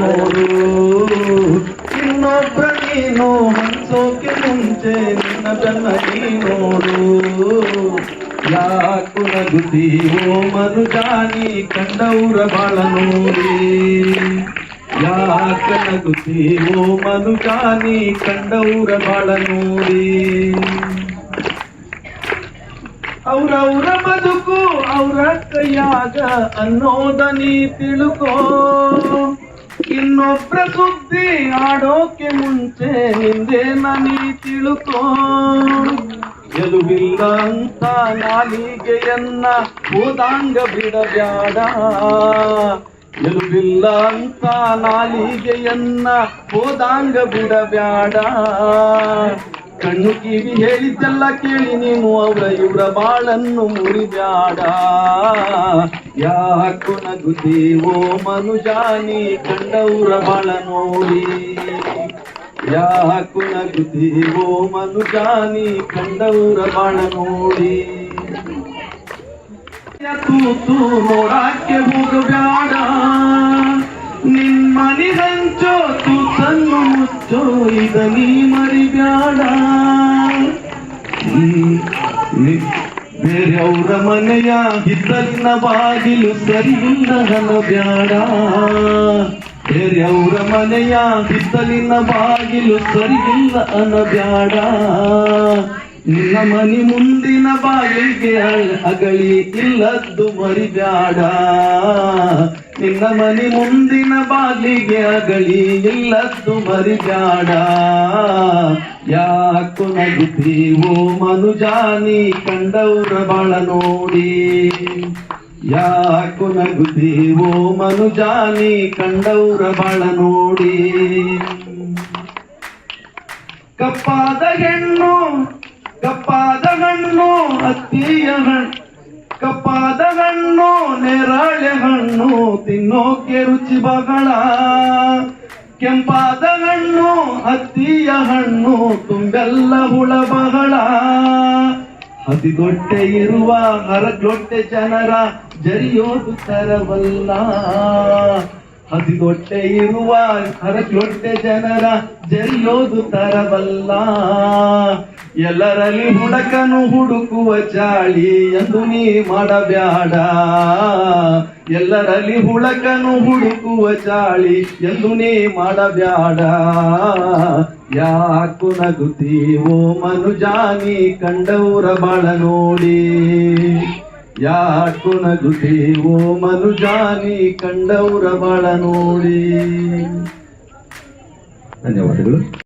ನೋಡು ಇನ್ನೊಬ್ಬ ನೀನು ಹಂಸೋಕೆ ಮುಂಚೆ ನಿನ್ನ ಬೆನ್ನ ನೀ ನೋಡು ಯಾಕು ನಗುತ್ತೀವೋ ಮನುಜಾನಿ ಕಂಡೌರ ಬಾಳ ನೋಡಿ ಯಾಕ ನಗುತ್ತೀವೋ ಮನುಜಾನಿ ಕಂಡೌರ ಬಾಳ ನೋಡಿ ಅವ್ರವ್ರ ಬದುಕು ಅವ್ರ ಕೈಯಾಗ ಅನ್ನೋದ ನೀ ತಿಳ್ಕೋ ಇನ್ನೊಬ್ರ ಸುದ್ದಿ ಆಡೋಕೆ ಮುಂಚೆ ನಿಂದೆ ನೀ ತಿಳ್ಕೋ ಎಲುಬಿಲ್ಲ ಅಂತ ನಾಲಿಗೆಯನ್ನ ಹೋದಂಗ ಬಿಡಬ್ಯಾಡ ಎಲುಬಿಲ್ಲ ಅಂತ ನಾಲಿಗೆಯನ್ನ ಹೋದಂಗ ಬಿಡಬ್ಯಾಡ ಕಣ್ಣು ಕಿವಿ ಹೇಳಿದ್ದೆಲ್ಲ ಕೇಳಿ ನೀನು ಅವರ ಇವರ ಬಾಳನ್ನು ಮುರಿದಾಡ ಯಾಕು ನಗುತ್ತೀವೋ ಮನುಜಾನಿ ಕಂಡವರ ಬಾಳ ನೋಡಿ. ಯಾಕು ನಗುತ್ತೀವೋ ಮನುಜಾನಿ ಕಂಡವರ ಬಾಳ ನೋಡಿ. ತೂತು ನೋಡಕ್ಕೆ ಹೋಗಬೇಡ ನಿಮ್ಮ ಹಂಚೋ ತೂತನ್ನು ನೀ ಮರಿಬ್ಯಾಡ. ಬೇರೆಯವರ ಮನೆಯ ಹಿತ್ತಲಿನ ಬಾಗಿಲು ಸರಿಯಿಲ್ಲ ಬ್ಯಾಡ ಬೇರೆಯವರ ಮನೆಯ ಹಿತ್ತಲಿನ ಬಾಗಿಲು ಸರಿಯಿಲ್ಲ ಬ್ಯಾಡ ನಿನ್ನ ಮನಿ ಮುಂದಿನ ಬಾಗಿಲಿಗೆ ಅಗಳಿ ಇಲ್ಲದ್ದು ಮರಿಬ್ಯಾಡ. ನಿನ್ನ ಮನೆ ಮುಂದಿನ ಬಾಗಿಲಿಗೆ ಅಗಳಿ ಇಲ್ಲದ್ದು ಮರಿಜಾಡ. ಯಾಕು ನಗುತ್ತೀವೋ ಮನುಜಾನಿ ಕಂಡವರ ಬಾಳ ನೋಡಿ. ಯಾಕು ನಗುತ್ತೀವೋ ಮನುಜಾನಿ ಕಂಡವರ ಬಾಳ ನೋಡಿ. ಕಪ್ಪಾದ ಹೆಣ್ಣು, ಕಪ್ಪಾದ ಹಣ್ಣು ಅತ್ತಿಯ ಹಣ್ಣು ಕಪ್ಪಾದ ಹಣ್ಣು ನೇರಳೆ ಹಣ್ಣು ತಿನ್ನೋಕೆ ರುಚಿ ಬಗಳ. ಕೆಂಪಾದ ಹಣ್ಣು, ಹತ್ತಿಯ ಹಣ್ಣು, ತುಂಬೆಲ್ಲ ಹುಳ ಬಹಳ ಹದಿದೊಟ್ಟೆ ಇರುವ ಹರದೊಟ್ಟೆ ಜನರ ಜರಿಯೋದು ತರವಲ್ಲ. ಹದಿದೊಟ್ಟೆ ಇರುವ ಹರದೊಟ್ಟೆ ಜನರ ಜರಿಯೋದು ತರವಲ್ಲ. ಎಲ್ಲರಲ್ಲಿ ಹುಡುಕನು ಹುಡುಕುವ ಚಾಳಿ ಎಂದು ನೀ ಮಾಡಬ್ಯಾಡ. ಎಲ್ಲರಲ್ಲಿ ಹುಡುಕನು ಹುಡುಕುವ ಚಾಳಿ ಎಂದು ನೀ ಮಾಡಬ್ಯಾಡ. ಯಾಕು ನಗುತ್ತೀವೋ ಮನುಜಾನಿ ಕಂಡವರ ಬಾಳ ನೋಡಿ. ಯಾಕು ನಗುತ್ತೀವೋ ಮನುಜಾನಿ ಕಂಡವರ ಬಾಳ ನೋಡಿ. ಧನ್ಯವಾದಗಳು.